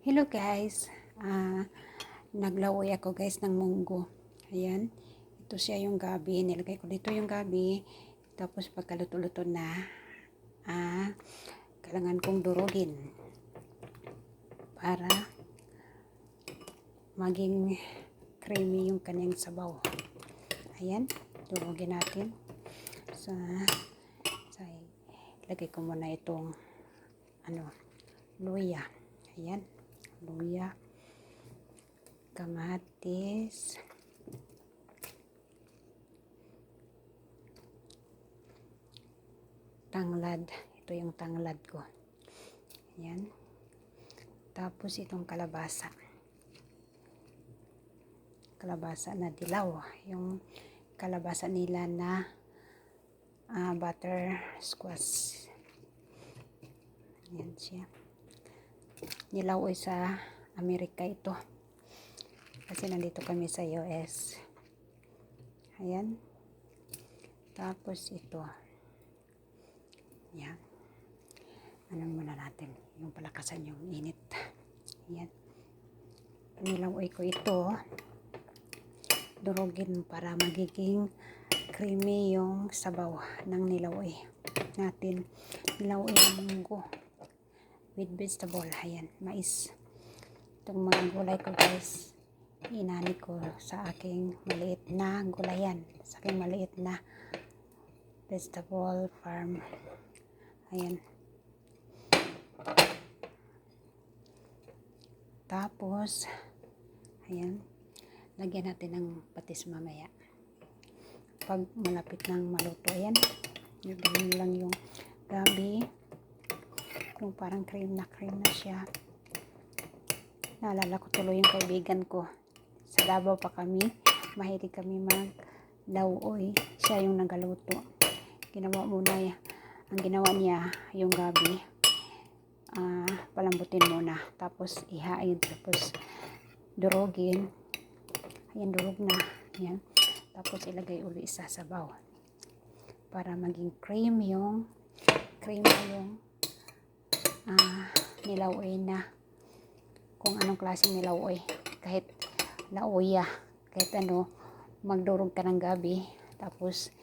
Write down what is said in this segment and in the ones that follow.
Hello guys. Ah, naglaway ako guys ng munggo. Ayan. Ito siya yung gabi. Nilagay ko dito yung gabi. Tapos pagkaluto-luto na, ah, kailangan kong durugin. Para maging creamy yung kanyang sabaw. Ayan. Durugin natin. Sa, sa, lagay ko muna itong ano, luya. Ayan luya, kamatis, tanglad. Ito yung tanglad ko. Ayan. Tapos itong kalabasa. Kalabasa na dilaw. Yung kalabasa nila na uh, butter squash. Ayan siya nilaw ay sa Amerika ito. Kasi nandito kami sa US ayan. Tapos ito. Yan ano muna natin yung palakasan yung init. Ayan. Nilaw ay ko ito. Durugin para magiging creamy yung sabaw ng nilaw natin. Nilaw ay munggo with vegetable. Ayan, mais. Itong mga gulay ko guys, inani ko sa aking maliit na gulayan. Sa aking maliit na vegetable farm. Ayan. Tapos, ayan, lagyan natin ng patis mamaya. Pag malapit ng maluto, ayan, yun lang yung gabi yung parang cream na cream na siya. Naalala ko tuloy yung kaibigan ko. Sa Davao pa kami mahilig kami mag lauoy siya yung nagaluto. Ginawa muna ang ginawa niya yung gabi uh, palambutin muna. Tapos ihain tapos durugin. Ayan durog na. Yan tapos ilagay uli sa sabaw. Para maging cream yung cream yung uh, nilawoy na. Kung anong klaseng nilawoy. Kahit lauya kahit ano magdurog ka ng gabi tapos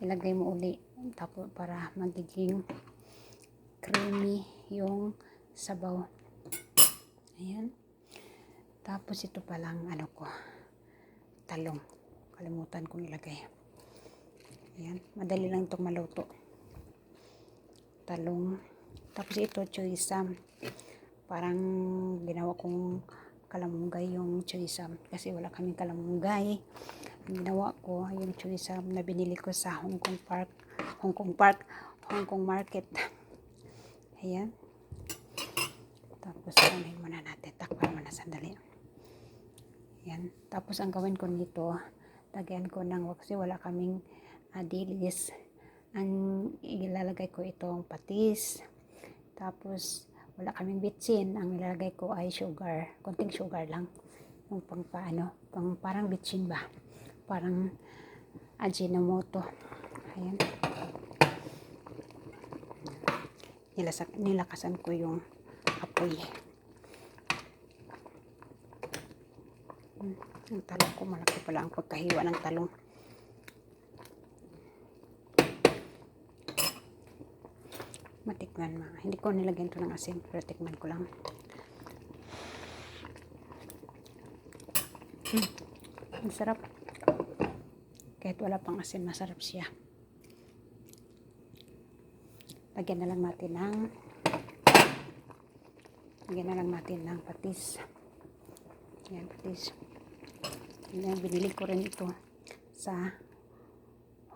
ilagay mo uli tapos para magiging creamy yung sabaw. Ayan. Tapos ito palang ano ko talong. Kalimutan kong ilagay. Ayan madali lang itong maluto. Talong tapos ito, choysam. Parang ginawa kong kalamunggay yung choysam. Kasi wala kaming kalamunggay. Ginawa ko, yung choysam na binili ko sa Hong Kong Park. Hong Kong Park. Hong Kong Market. Ayan. Tapos, kunin muna natin. Takpan muna sandali. Ayan. Tapos, ang gawin ko nito, lagyan ko ng kasi wala kaming adilis. Ang ilalagay ko itong patis, tapos, wala kaming bitsin. Ang nilalagay ko ay sugar. Konting sugar lang. Yung pang paano, pang parang bitsin ba? Parang ajinomoto. Ayan. Nilasak, nilakasan ko yung apoy. Hmm, ang talong ko, malaki pala ang pagkahiwa ng talong. Matikman mga. Hindi ko nilagyan to ng asin, pero tikman ko lang. Hmm. Ang sarap. Kahit wala pang asin, masarap siya. Lagyan na lang natin ng lagyan na lang natin ng patis. Yan, patis. Yan, binili ko rin ito sa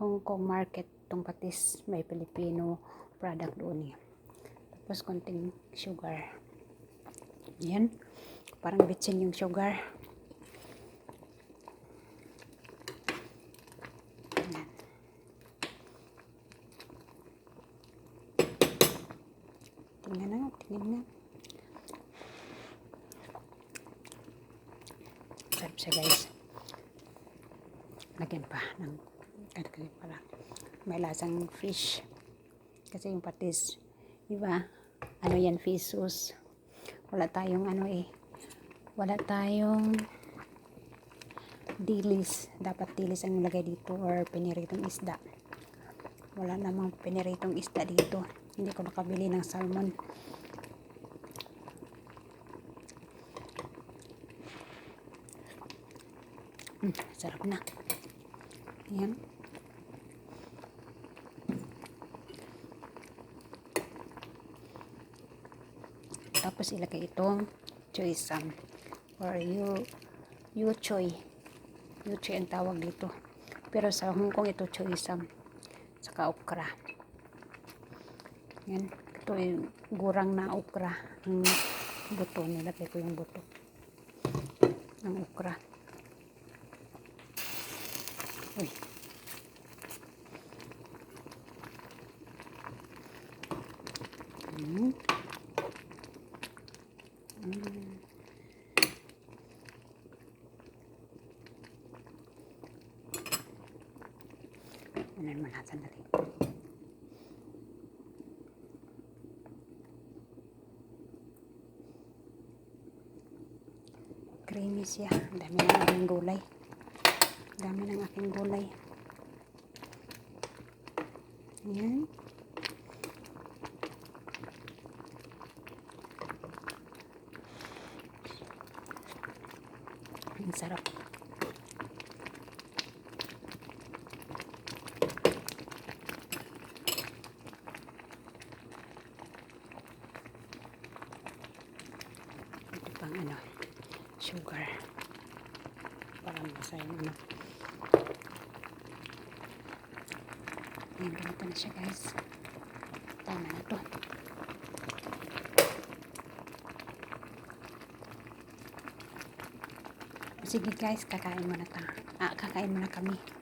Hong Kong market itong patis. May Pilipino product doon eh. Tapos konting sugar. Yan. Parang bitsin yung sugar. Yan. Tingnan na, tingnan na. Sarap siya guys. Lagyan pa ng ano pala. May lasang fish. Kasi yung patis, di ba? Ano yan, sauce. wala tayong ano eh wala tayong dilis dapat dilis ang ilagay dito or piniritong isda wala namang piniritong isda dito hindi ko nakabili ng salmon Mm, sarap na. Ayan. Tapos ilagay itong choy sam or yu yu choy. Yu choy ang tawag dito. Pero sa Hong Kong ito choy sam. Saka okra. Yan. Ito yung gurang na okra. Ang buto. Nilagay ko yung buto. Ng okra. Uy. Mm. Mm. Kunin mo na sandali. Creamy siya. Ang dami ng aking gulay. Ang dami ng aking gulay. Ayan. Ang sarap. Pang ano, sugar. Para masayang ano. Ayan, ganito na siya guys. Tama na to. Sige guys, kakain muna ta. Ah, kakain muna kami.